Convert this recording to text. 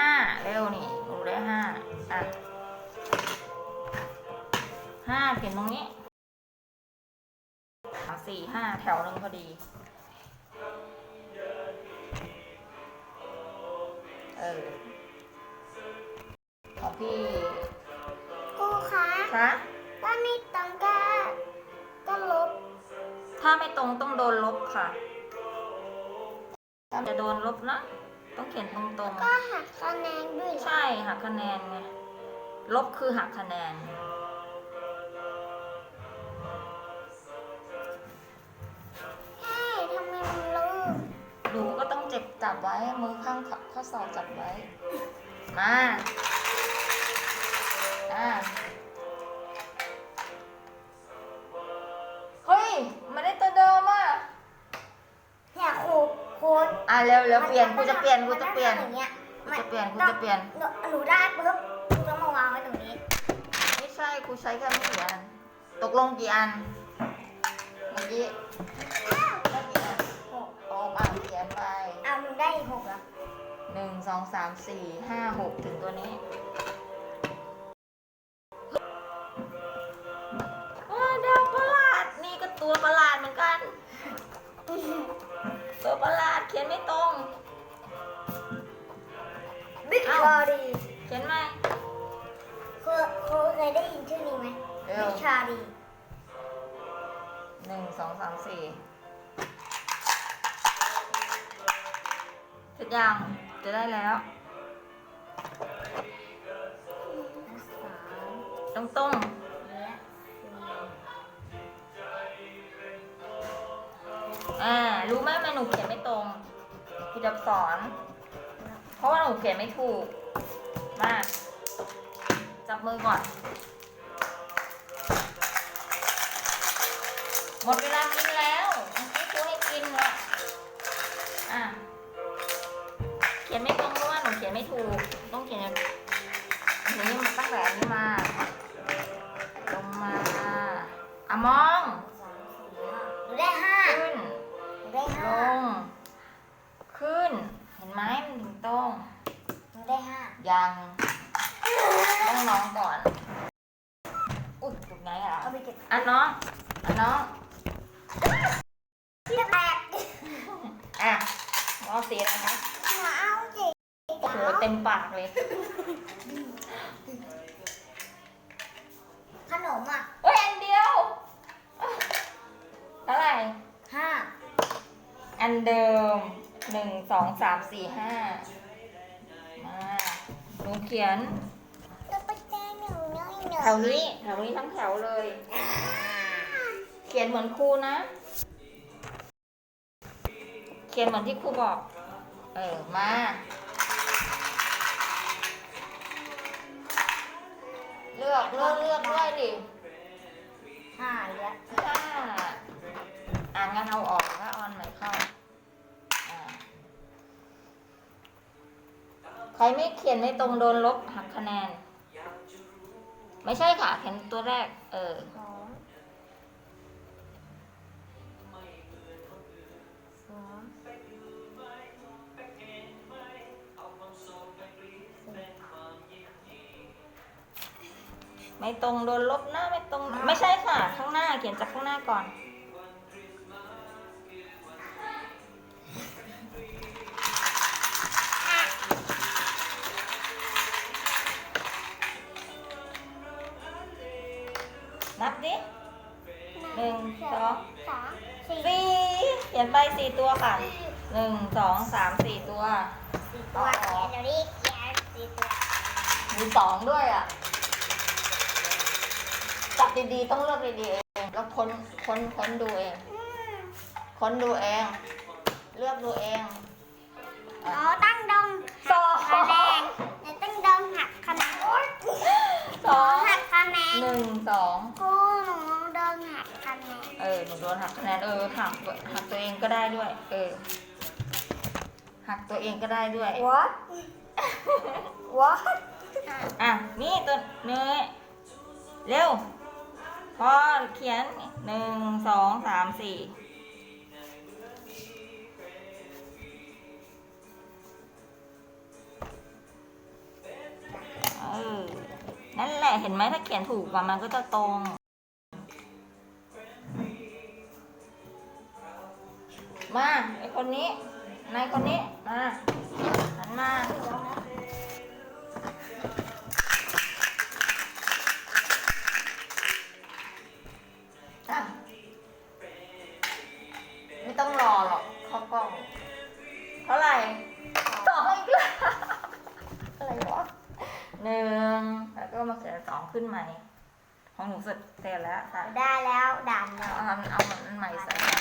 ห้าเร็วนี่หนูได้ห้าอะห้าเขียนตรงนี้อะสี่ห้าแถวหนึ่งพอดี เออ ของพี่ครูคะคะถ้าไม่ตรงก็ก็ลบ ถ้าไม่ตรงต้องโดนลบค่ะถ้าจะโดนลบนะ ต้องเขียนตรงๆ ก็หักคะแนนด้วยเหรอใช่หักคะแนนไงลบคือหักคะแนน ใช่ทำไมมันลืมหนูก็ต้องเจ็บจับไว้ มือข้างขข้อศอกจับไว้ มา อ่า อะเร็วเร็วเปลี่ยนกูจะเปลี่ยนกูจะเปลี่ยนมัต้องทำอย่างเงี้ยกูจะเปลี่ยนกูจะเปลี่ยนหนูหนูได้ปุ๊บครูต้องมาวางไว้ตรงนี้ ไม่ใช่ครูใช้แค่ไม่กี่อันตกลงกี่อันเมื่อกี้ได้กี่อันหกโอ้อ่านเขียนไปเอาหนูได้อีกหกแล้วหนึ่งสองสามสี่ห้าหกถึงตัวนี้ บิ๊กเอ้าชาดีเขียนไหมครูครูเคยได้ยินชื่อนี้ไหมเร็บิ๊วกชาดีหนึ่งสองสามสี่เสร็จยังจะได้แล้วสามตรงตรงและสี่ๆอ่ารู้ไหมทำไมหนูเขียนไม่ตรงพี่ดับสอน เพราะว่าหนูเขียนไม่ถูก มาจับมือก่อน หมดเวลากินแล้วเมื่อกี้ครูให้กินแล้วอะ เขียนไม่ตรงเพราะว่าหนูเขียนไม่ถูก ต้องเขียนอย่างนี้มาตั้งแต่อันนี้มา ลงมาอะมองสามสี่ห้าหนูได้ห้าขึ้นหนูได้ลห้างขึ้นเห็น ไหมมันถึงตรงหนูได้ห้ายังต้องน้องก่อน อุ้ยถูกไหนอะเอาไปเก็บอะน้องอะน้องที่แปดอะน้องสีอะไรคะเอาสิโอ้โหเต็มปากเลย ขนมอะเฮ้ยอันเดียวเท่าไหร่ห้าอันเดิม หนึ่งสองสามสี่ห้ามาหนูเขียนเราไปแจ้งหนูน้อยหน่แถวนี้แถวนี้ทั้งแถวเลย เขียนเหมือนครูนะ เขียนเหมือนที่ครูบอก เออ มาเลือกเลือกเลือกด้วยดิห้าอีกแล้วถ้าอ่านงั้นเอาออกถ้าออนใหม่เข้า ครไม่เขียนไม่ตรงโดนลบหักคะแนน ไม่ใช่ค่ะ เขียนตัวแรก เออไม่ตรงโดนลบหน้าไม่ตรง ไม่ใช่ค่ะ ข้างหน้าเขียนจากข้างหน้าก่อน นับดิหนึ่งสองสามสี่สี่เขียนไปสี่ตัวค่ะหนึ่งสองสามสี่ตัวสี่ตัวเขียนเดี๋ยวนี้เขียนสี่ตัวมีสองด้วยอะจับดีๆต้องเลือกดีๆเองแล้วค้นค้นค้นดูเอง ค้นดูเอง เลือกดูเองอ๋อตั้งดงสองคะแนนเดี๋ยวตั้งดงหักคะแนนสองหักคะแนนหนึ่งสองครู นูโดนหักคะแนนเออหักหักตัวเองก็ได้ด้วย เออ หักตัวเองก็ได้ด้วย what what อะนี่ตัวเนยเร็วพอเขียนหนึ่งสองสามสี่เออนั่นแหละเห็นไหมถ้าเขียนถูกว่ามันก็จะตรง มาไอคนนี้นายคนนี้มาหันมาอะไม่ต้องรอหรอกเข้ากล้องเท่าไหร่สองอีกแล้วอะไรวะหนึ่งแล้วก็มาเขียนสองขึ้นใหม่ ของหนูเสร็จเสร็จแล้วค่ะได้แล้วด่านแล้วเอาเอาเอา